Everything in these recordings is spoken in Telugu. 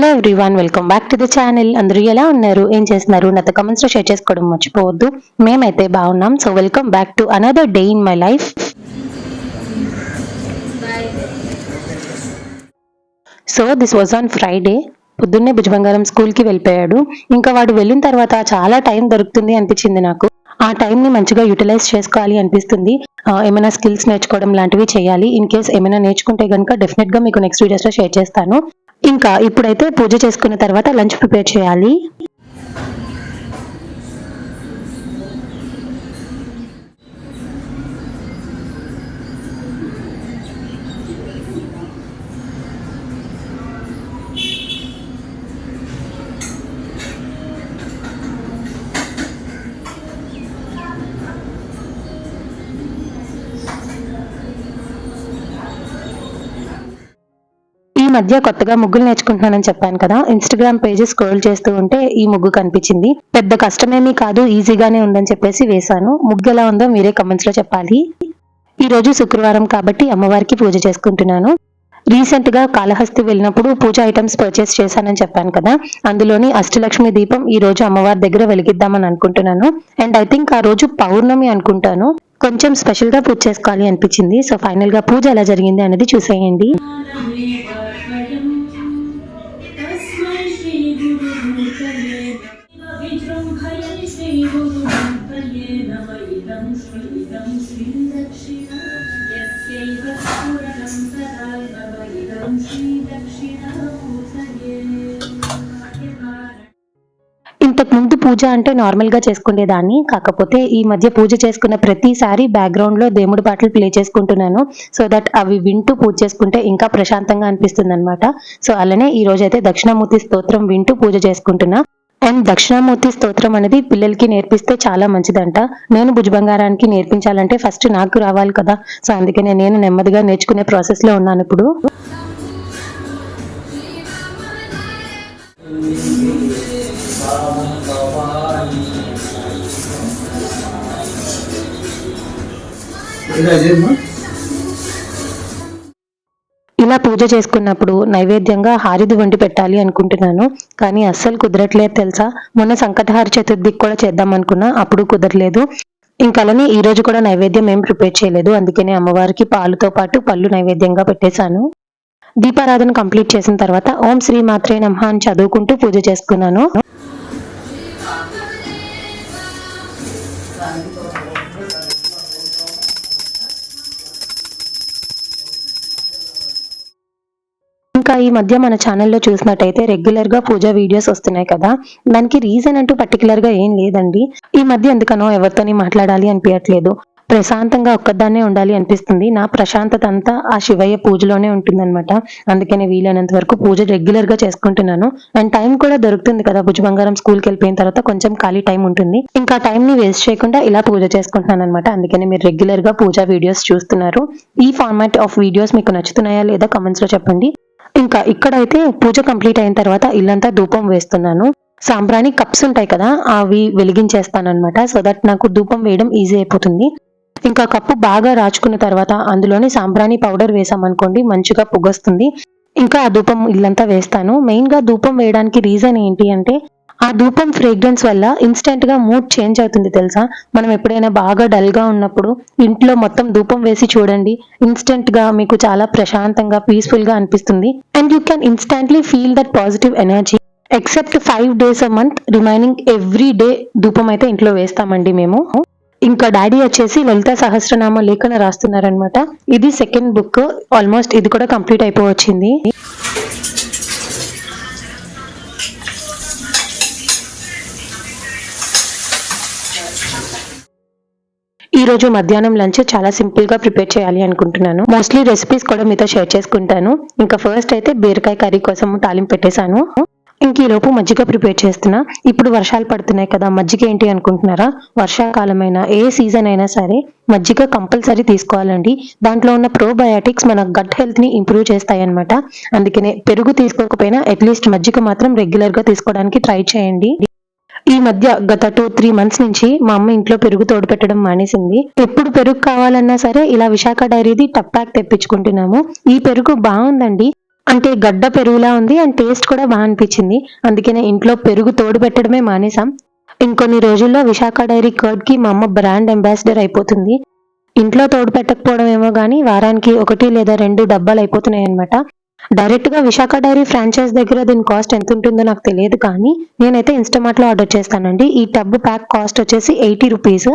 Hello everyone welcome back to the channel. అందరూ ఎలా ఉన్నారు? ఏం చేస్తున్నారు? నాతో కమెంట్స్లో షేర్ చేసుకోవడం మర్చిపోవద్దు. మేమైతే బాగున్నాం. So welcome back to another day in my life so this was on Friday పొద్దున్నే భుజబంగారం స్కూల్కి వెళ్ళిపోయాడు. ఇంకా వాడు వెళ్ళిన తర్వాత చాలా టైం దొరుకుతుంది అనిపించింది నాకు. ఆ టైంని మంచిగా యూటిలైజ్ చేసుకోవాలి అనిపిస్తుంది. ఏమైనా స్కిల్స్ నేర్చుకోవడం లాంటివి చేయాలి. ఇన్ కేస్ ఏమైనా నేర్చుకుంటే కనుక డెఫినెట్గా మీకు నెక్స్ట్ వీడియోస్లో షేర్ చేస్తాను. ఇంకా ఇప్పుడైతే పూజ చేసుకున్న తర్వాత లంచ్ ప్రిపేర్ చేయాలి. మధ్య కొత్తగా ముగ్గులు నేర్చుకుంటున్నానని చెప్పాను కదా. ఇన్స్టాగ్రామ్ పేజెస్ స్క్రోల్ చేస్తూ ఉంటే ఈ ముగ్గు కనిపించింది. పెద్ద కష్టమేమీ కాదు ఈజీగానే ఉందని చెప్పేసి వేశాను. ముగ్గు ఎలా ఉందో మీరే కమెంట్స్లో చెప్పాలి. ఈ రోజు శుక్రవారం కాబట్టి అమ్మవారికి పూజ చేసుకుంటున్నాను. రీసెంట్గా కాళహస్తి వెళ్ళినప్పుడు పూజ ఐటమ్స్ పర్చేస్ చేశానని చెప్పాను కదా. అందులోని అష్టలక్ష్మి దీపం ఈ రోజు అమ్మవారి దగ్గర వెలిగిద్దామని అనుకుంటున్నాను. అండ్ ఐ థింక్ ఆ రోజు పౌర్ణమి అనుకుంటాను. కొంచెం స్పెషల్గా పూజ చేసుకోవాలి అనిపించింది. సో ఫైనల్గా పూజ ఎలా జరిగింది అనేది చూసేయండి. विजृम्भये श्रीगुरुमूर्तये नम इदं श्रीदं श्रीदक्षिणा यस्यैव पूरणं सदा नम इदं श्रीदक्षिणामूर्तये ఇంతకు ముందు పూజ అంటే నార్మల్ గా చేసుకునేదాన్ని కాకపోతే ఈ మధ్య పూజ చేసుకున్న ప్రతిసారి బ్యాక్గ్రౌండ్ లో దేవుడి పాటలు ప్లే చేసుకుంటున్నాను సో దట్ అవి వింటూ పూజ చేసుకుంటే ఇంకా ప్రశాంతంగా అనిపిస్తుంది అనమాట సో అలానే ఈ రోజు అయితే దక్షిణామూర్తి స్తోత్రం వింటూ పూజ చేసుకుంటున్నా అండ్ దక్షిణామూర్తి స్తోత్రం అనేది పిల్లలకి నేర్పిస్తే చాలా మంచిదంట. నేను భుజబంగారానికి నేర్పించాలంటే ఫస్ట్ నాకు రావాలి కదా. సో అందుకనే నేను నెమ్మదిగా నేర్చుకునే ప్రాసెస్లో ఉన్నాను ఇప్పుడు. ఇదమ్మా పూజ చేసుకున్నప్పుడు నైవేద్యంగా హారిది వండి పెట్టాలి అనుకుంటున్నాను. కానీ అస్సలు కుదరట్లేదు తెలుసా? మొన్న సంకటహార చతుర్థికి కూడా చేద్దాం అనుకున్నా అప్పుడు కుదరలేదు. ఇంకలని అలానే ఈ రోజు కూడా నైవేద్యం ఏం ప్రిపేర్ చేయలేదు. అందుకనే అమ్మవారికి పాలుతో పాటు పళ్ళు నైవేద్యంగా పెట్టేశాను. దీపారాధన కంప్లీట్ చేసిన తర్వాత ఓం శ్రీ మాత్రే నమః అని చదువుకుంటూ పూజ చేసుకున్నాను. ఇంకా ఈ మధ్య మన ఛానల్లో చూసినట్టయితే రెగ్యులర్గా పూజ వీడియోస్ వస్తున్నాయి కదా. దానికి రీజన్ అంటూ పర్టికులర్గా ఏం లేదండి. ఈ మధ్య ఎందుకనో ఎవరితోని మాట్లాడాలి అనిపించట్లేదు ప్రశాంతంగా ఒక్కదాన్నే ఉండాలి అనిపిస్తుంది. నా ప్రశాంతత అంతా ఆ శివయ్య పూజలోనే ఉంటుందన్నమాట. అందుకనే వీలైనంత వరకు పూజ రెగ్యులర్గా చేసుకుంటున్నాను. అండ్ టైం కూడా దొరుకుతుంది కదా. భుజ బంగారం స్కూల్కి వెళ్ళిపోయిన తర్వాత కొంచెం ఖాళీ టైం ఉంటుంది. ఇంకా టైం ని వేస్ట్ చేయకుండా ఇలా పూజ చేసుకుంటున్నాను అనమాట అందుకని మీరు రెగ్యులర్గా పూజ వీడియోస్ చూస్తున్నారు. ఈ ఫార్మాట్ ఆఫ్ వీడియోస్ మీకు నచ్చుతున్నాయా లేదా కామెంట్స్లో చెప్పండి. ఇంకా ఇక్కడైతే పూజ కంప్లీట్ అయిన తర్వాత ఇల్లంతా ధూపం వేస్తున్నాను. సాంబ్రాణి కప్స్ ఉంటాయి కదా అవి వెలిగించేస్తాను అనమాట సో దట్ నాకు ధూపం వేయడం ఈజీ అయిపోతుంది. ఇంకా కప్పు బాగా రాచుకున్న తర్వాత అందులోనే సాంబ్రాణి పౌడర్ వేసామనుకోండి మంచిగా పొగొస్తుంది. ఇంకా ఆ ధూపం ఇల్లంతా వేస్తాను. మెయిన్గా ధూపం వేయడానికి రీజన్ ఏంటి అంటే ఆ ధూపం ఫ్రేగ్రెన్స్ వల్ల ఇన్స్టెంట్గా మూడ్ చేంజ్ అవుతుంది తెలుసా? మనం ఎప్పుడైనా బాగా డల్గా ఉన్నప్పుడు ఇంట్లో మొత్తం ధూపం వేసి చూడండి ఇన్స్టెంట్గా మీకు చాలా ప్రశాంతంగా పీస్ఫుల్గా అనిపిస్తుంది. And you can instantly feel that positive energy except five days a month remaining every day ధూపం అయితే ఇంట్లో వేస్తామండి మేము. ఇంకా డాడీ వచ్చేసి లలిత సహస్రనామ లేఖన రాస్తున్నారనమాట ఇది సెకండ్ బుక్ ఆల్మోస్ట్ ఇది కూడా కంప్లీట్ అయిపోవచ్చింది. ఈ రోజు మధ్యాహ్నం లంచ్ చాలా సింపుల్గా ప్రిపేర్ చేయాలి అనుకుంటున్నాను. మోస్ట్లీ రెసిపీస్ కూడా మీతో షేర్ చేసుకుంటాను. ఇంకా ఫస్ట్ అయితే బీరకాయ కర్రీ కోసం తాలింపు పెట్టేశాను. ఇంక ఈలోపు మజ్జిగ ప్రిపేర్ చేస్తున్నా. ఇప్పుడు వర్షాలు పడుతున్నాయి కదా మజ్జిగ ఏంటి అనుకుంటున్నారా? వర్షాకాలమైనా ఏ సీజన్ అయినా సరే మజ్జిగ కంపల్సరీ తీసుకోవాలండి. దాంట్లో ఉన్న ప్రోబయాటిక్స్ మన గట్ హెల్త్ని ఇంప్రూవ్ చేస్తాయి అనమాట అందుకనే పెరుగు తీసుకోకపోయినా అట్లీస్ట్ మజ్జిగ మాత్రం రెగ్యులర్గా తీసుకోవడానికి ట్రై చేయండి. ఈ మధ్య గత టూ త్రీ మంత్స్ నుంచి మా అమ్మ ఇంట్లో పెరుగు తోడు పెట్టడం మానేసింది. ఎప్పుడు పెరుగు కావాలన్నా సరే ఇలా విశాఖ డైరీది టప్ ప్యాక్ తెప్పించుకుంటున్నాము. ఈ పెరుగు బాగుందండి. అంటే గడ్డ పెరుగులా ఉంది అండ్ టేస్ట్ కూడా బాగా అనిపించింది. అందుకనే ఇంట్లో పెరుగు తోడు పెట్టడమే మానేసాం ఇంకొన్ని రోజుల్లో విశాఖ డైరీ కర్డ్కి మా అమ్మ బ్రాండ్ అంబాసిడర్ అయిపోతుంది. ఇంట్లో తోడు పెట్టకపోవడం ఏమో కానీ వారానికి ఒకటి లేదా రెండు డబ్బాలు అయిపోతున్నాయి అనమాట డైరెక్ట్గా విశాఖ డైరీ ఫ్రాంచైజ్ దగ్గర దీని కాస్ట్ ఎంత ఉంటుందో నాకు తెలియదు కానీ నేనైతే ఇన్స్టామార్ట్లో ఆర్డర్ చేస్తానండి. ఈ టబ్ ప్యాక్ కాస్ట్ వచ్చేసి ఎయిటీ రూపీస్.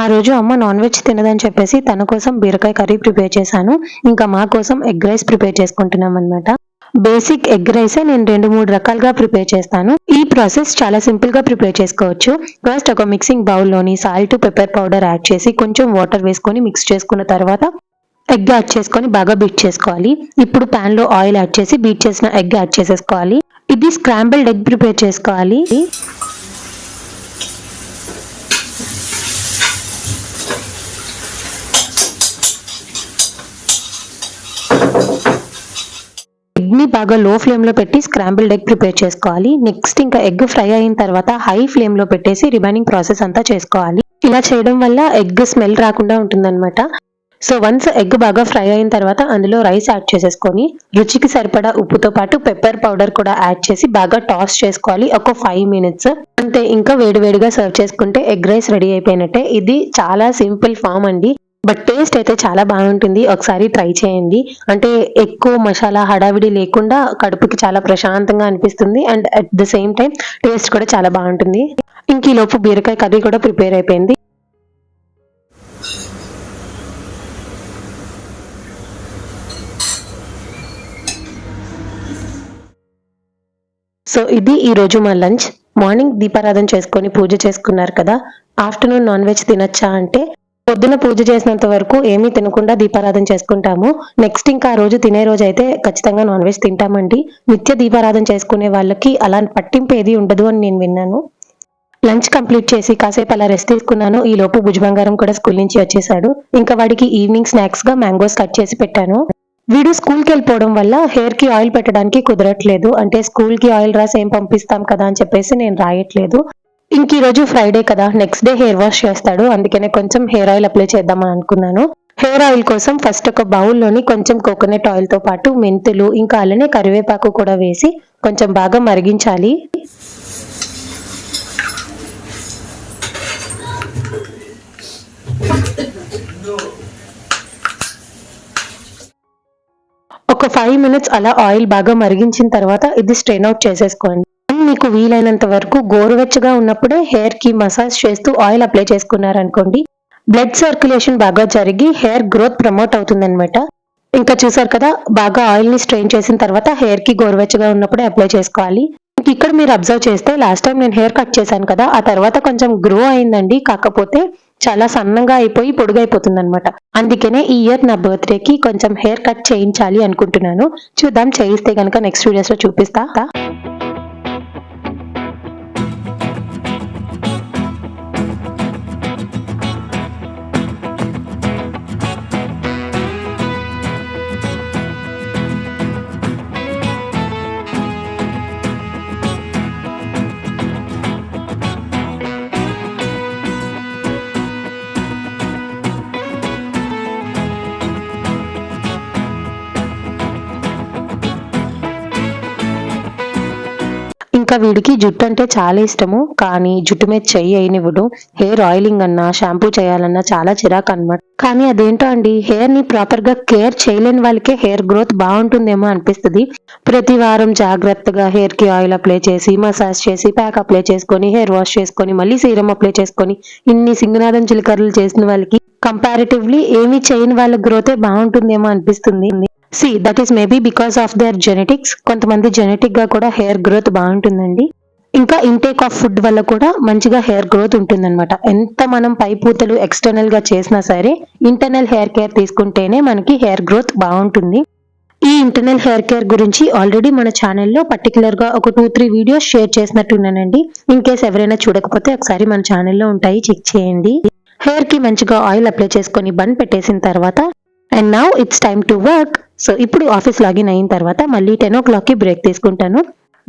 ఆ రోజు అమ్మ నాన్ వెజ్ తినదని చెప్పేసి తన కోసం బీరకాయ కర్రీ ప్రిపేర్ చేశాను. ఇంకా మా కోసం ఎగ్ రైస్ ప్రిపేర్ చేసుకుంటున్నాం అనమాట బేసిక్ ఎగ్ రైసే నేను రెండు మూడు రకాలుగా ప్రిపేర్ చేస్తాను. ఈ ప్రాసెస్ చాలా సింపుల్గా ప్రిపేర్ చేసుకోవచ్చు. ఫస్ట్ ఒక మిక్సింగ్ బౌల్లోని సాల్ట్ పెప్పర్ పౌడర్ యాడ్ చేసి కొంచెం వాటర్ వేసుకొని మిక్స్ చేసుకున్న తర్వాత ఎగ్ యాడ్ చేసుకొని బాగా బీట్ చేసుకోవాలి. ఇప్పుడు పాన్లో ఆయిల్ యాడ్ చేసి బీట్ చేసిన ఎగ్ యాడ్ చేసేసుకోవాలి. ఇది స్క్రాంబుల్డ్ ఎగ్ ప్రిపేర్ చేసుకోవాలి. ఎగ్ని బాగా లో ఫ్లేమ్లో పెట్టి స్క్రాంబుల్డ్ ఎగ్ ప్రిపేర్ చేసుకోవాలి. నెక్స్ట్ ఇంకా ఎగ్ ఫ్రై అయిన తర్వాత హై ఫ్లేమ్లో పెట్టేసి రిమైనింగ్ ప్రాసెస్ అంతా చేసుకోవాలి. ఇలా చేయడం వల్ల ఎగ్ స్మెల్ రాకుండా ఉంటుందన్నమాట. సో వన్స్ ఎగ్ బాగా ఫ్రై అయిన తర్వాత అందులో రైస్ యాడ్ చేసేసుకొని రుచికి సరిపడా ఉప్పుతో పాటు పెప్పర్ పౌడర్ కూడా యాడ్ చేసి బాగా టాస్ చేసుకోవాలి ఒక ఫైవ్ మినిట్స్ అంతే ఇంకా వేడివేడిగా సర్వ్ చేసుకుంటే ఎగ్ రైస్ రెడీ అయిపోయినట్టే. ఇది చాలా సింపుల్ ఫామ్ అండి. బట్ టేస్ట్ అయితే చాలా బాగుంటుంది. ఒకసారి ట్రై చేయండి. అంటే ఎక్కువ మసాలా హడావిడి లేకుండా కడుపుకి చాలా ప్రశాంతంగా అనిపిస్తుంది. And at the same time taste కూడా చాలా బాగుంటుంది. ఇంక ఈలోపు లోపు బీరకాయ కర్రీ కూడా ప్రిపేర్ అయిపోయింది. సో ఇది ఈ రోజు మా లంచ్ మార్నింగ్ దీపారాధన చేసుకొని పూజ చేసుకున్నారు కదా. ఆఫ్టర్నూన్ నాన్ వెజ్ తినొచ్చా అంటే పొద్దున పూజ చేసినంత వరకు ఏమీ తినకుండా దీపారాధన చేసుకుంటాము. నెక్స్ట్ ఇంకా ఆ రోజు తినే రోజు అయితే ఖచ్చితంగా నాన్ వెజ్ తింటామండి. నిత్య దీపారాధన చేసుకునే వాళ్ళకి అలా పట్టింపు ఏది ఉండదు అని నేను విన్నాను. లంచ్ కంప్లీట్ చేసి కాసేపు అలా రెస్ట్ తీసుకున్నాను. ఈ లోపు భుజబంగారం కూడా స్కూల్ నుంచి వచ్చేసాడు ఇంకా వాడికి ఈవినింగ్ స్నాక్స్గా మ్యాంగోస్ కట్ చేసి పెట్టాను. వీడు స్కూల్కి వెళ్ళిపోవడం వల్ల హెయిర్కి ఆయిల్ పెట్టడానికి కుదరట్లేదు. అంటే స్కూల్కి ఆయిల్ రాసి ఏం పంపిస్తాం కదా అని చెప్పేసి నేను రాయట్లేదు. ఇంక ఈరోజు ఫ్రైడే కదా. నెక్స్ట్ డే హెయిర్ వాష్ చేస్తాడు. అందుకనే కొంచెం హెయిర్ ఆయిల్ అప్లై చేద్దామని అనుకున్నాను. హెయిర్ ఆయిల్ కోసం ఫస్ట్ ఒక బౌల్లోని కొంచెం కోకోనట్ ఆయిల్తో పాటు మెంతులు ఇంకా అలానే కరివేపాకు కూడా వేసి కొంచెం బాగా మరిగించాలి. ఒక ఫైవ్ మినిట్స్ అలా ఆయిల్ బాగా మరిగించిన తర్వాత ఇది స్ట్రెయిన్ అవుట్ చేసేసుకోండి. మీకు వీలైనంత వరకు గోరువెచ్చగా ఉన్నప్పుడే హెయిర్కి మసాజ్ చేస్తూ ఆయిల్ అప్లై చేసుకున్నారనుకోండి బ్లడ్ సర్క్యులేషన్ బాగా జరిగి హెయిర్ గ్రోత్ ప్రమోట్ అవుతుందన్నమాట. ఇంకా చూసారు కదా బాగా ఆయిల్ని స్ట్రెయిన్ చేసిన తర్వాత హెయిర్కి గోరువెచ్చగా ఉన్నప్పుడే అప్లై చేసుకోవాలి. ఇక్కడ మీరు అబ్జర్వ్ చేస్తే లాస్ట్ టైం నేను హెయిర్ కట్ చేశాను కదా ఆ తర్వాత కొంచెం గ్రో అయిందండి. కాకపోతే చాలా సన్నంగా అయిపోయి పొడుగైపోతుంది అనమాట అందుకనే ఈ ఇయర్ నా బర్త్డే కి కొంచెం హెయిర్ కట్ చేయించాలి అనుకుంటున్నాను. చూద్దాం చేయిస్తే కనుక నెక్స్ట్ వీడియోస్లో చూపిస్తా. ఇంకా వీడికి జుట్టు అంటే చాలా ఇష్టము కానీ జుట్టు మీద చెయ్యి అయినివ్వడు. హెయిర్ ఆయిలింగ్ అన్నా షాంపూ చేయాలన్నా చాలా చిరాకు అనమాట కానీ అదేంటో అండి హెయిర్ని ప్రాపర్గా కేర్ చేయలేని వాళ్ళకే హెయిర్ గ్రోత్ బాగుంటుందేమో అనిపిస్తుంది. ప్రతి వారం జాగ్రత్తగా హెయిర్కి ఆయిల్ అప్లై చేసి మసాజ్ చేసి ప్యాక్ అప్లై చేసుకొని హెయిర్ వాష్ చేసుకొని మళ్ళీ సీరం అప్లై చేసుకొని ఇన్ని సింగనాదం చిలకర్లు చేసిన వాళ్ళకి కంపారిటివ్లీ ఏమీ చేయని వాళ్ళ గ్రోతే బాగుంటుందేమో అనిపిస్తుంది. See that is maybe because of their genetics కొంతమంది జెనెటిక్గా కూడా హెయిర్ గ్రోత్ బాగుంటుందండి. ఇంకా ఇంటేక్ ఆఫ్ ఫుడ్ వల్ల కూడా మంచిగా హెయిర్ గ్రోత్ ఉంటుందన్నమాట. ఎంత మనం పై పూతలు ఎక్స్టర్నల్గా చేసినా సరే ఇంటర్నల్ హెయిర్ కేర్ తీసుకుంటేనే మనకి హెయిర్ గ్రోత్ బాగుంటుంది. ఈ ఇంటర్నల్ హెయిర్ కేర్ గురించి ఆల్రెడీ మన ఛానల్లో పర్టికులర్గా ఒక టూ త్రీ వీడియోస్ షేర్ చేసినట్టున్నానండి ఇన్ కేస్ ఎవరైనా చూడకపోతే ఒకసారి మన ఛానల్లో ఉంటాయి చెక్ చేయండి. హెయిర్కి మంచిగా ఆయిల్ అప్లై చేసుకొని బన్ పెట్టేసిన తర్వాత and now it's time to work so ఇప్పుడు ఆఫీస్ లాగిన్ అయిన తర్వాత మళ్ళీ టెన్ ఓ క్లాక్కి బ్రేక్ తీసుకుంటాను.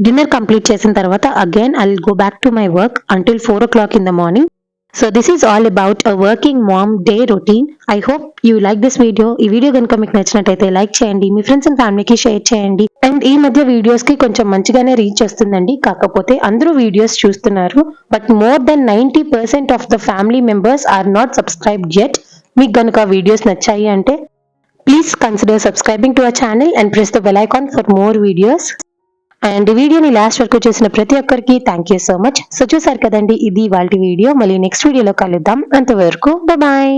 డిన్నర్ కంప్లీట్ చేసిన తర్వాత again I go back to my work until four o'clock in the morning so this is all about a working mom day routine I hope you like this video ఈ వీడియో కనుక మీకు నచ్చినట్టయితే లైక్ చేయండి. మీ ఫ్రెండ్స్ అండ్ ఫ్యామిలీకి షేర్ చేయండి. అండ్ ఈ మధ్య వీడియోస్కి కొంచెం మంచిగానే రీచ్ వస్తుందండి. కాకపోతే అందరూ వీడియోస్ చూస్తున్నారు. But more than ninety percent of the family members are not subscribed yet. మీకు గనుక వీడియోస్ నచ్చాయి అంటే please consider subscribing to our channel and press the bell icon for more videos and వీడియోని లాస్ట్ వరకు చూసిన ప్రతి ఒక్కరికి thank you so much so చూసారు కదండి ఇది వాళ్ళ వీడియో మళ్ళీ నెక్స్ట్ వీడియోలో కలుద్దాం. అంతవరకు బాయ్